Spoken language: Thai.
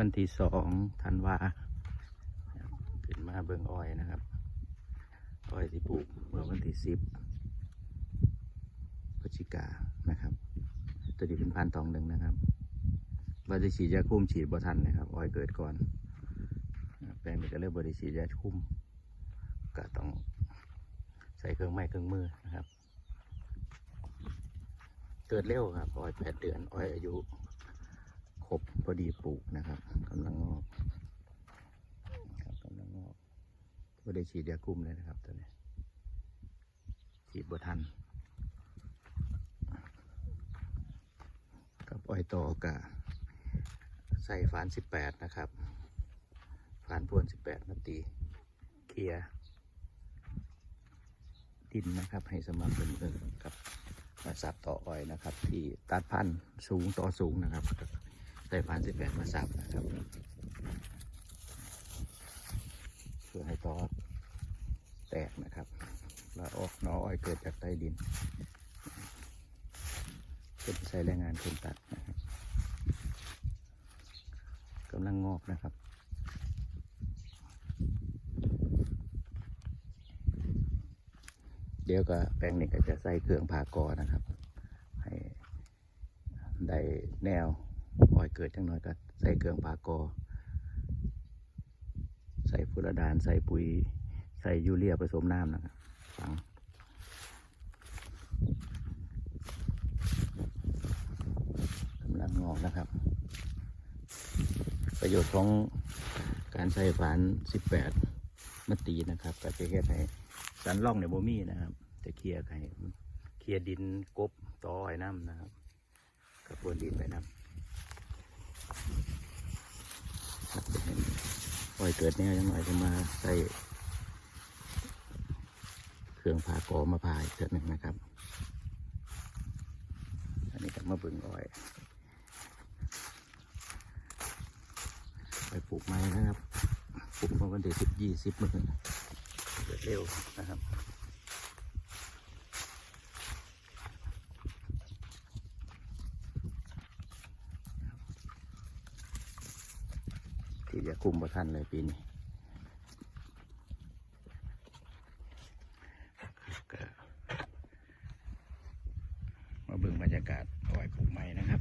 วันที่สองธันวาขึ้นมาเบิ่งอ้อยนะครับ อ้อยที่ปลูกเมื่อวันที่สิบพฤศจิกานะครับ ตัวนี้เป็นพันธุ์ตองหนึ่งนะครับว่าจะฉีดยาคุ้มฉีดบ่ทันนะครับ อ้อยเกิดก่อน แปลงนี้ก็เริ่มบริฉีดยาคุ้มก็ต้องใส่เครื่องไม้เครื่องมือนะครับ เกิดเร็วครับ อ้อยแปดเดือน อ้อยอายุ พอดีปลูกนะครับกำลังงอกครับกำลังงอกไม่ได้ฉีดยาคุมเลยนะครับตอนนี้ฉีดบ่ทันกับอ้อยต่อกะใส่ฝานสิบแปดนะครับฝานพวนสิบแปดมาตีเคลียดินนะครับ ให้สม่ำเสมอกับมาสับต่ออ้อยนะครับ ที่ตัดพันธุ์สูงต่อสูงนะครับ ใส่ฟานสิบแปดมาสับนะครับเพื่อให้ตอแตกนะครับแล้วออกนออ้อยเกิดจากใต้ดินเป็นใช้แรงงานคนตัดนะครับกำลังงอกนะครับเดี๋ยวก็แปลงนี้ก็จะใส่เครื่องผ่ากอนะครับ ให้ได้แนว อ้อยเกิดจังหน้อยก็ใส่เครื่องปากอ ใส่ฟุรดาน ใส่ปุ๋ย ใส่ยูเรียผสมน้ำนะครับฝังกำลังงอกนะครับ ประโยชน์ของการใส่ฝาน 18มตีนะครับ ก็จะเฮ็ดให้สันล่องในโบมี่นะครับ จะเคลียร์ให้เคลียร์ดินกบต่ออ้อยน้ำนะครับกระพวนดินไปน้ำ ปล่ อยเกิดแนวยังไงจะมาใส่เครื่องผ่ากอมาผ่าอีกเท่าหนึ่งนะครับ อันนี้กับมาบึงอ้อย ไปปลูกไม้นะครับ ปลูกมาวันที่สิบยี่สิบมือเกิดเร็วนะครับ เลี่ยกลุ้มประทันเลยปีนี้มาบึ่งบรรยากาศปล่อยปลูกใม้นะครับ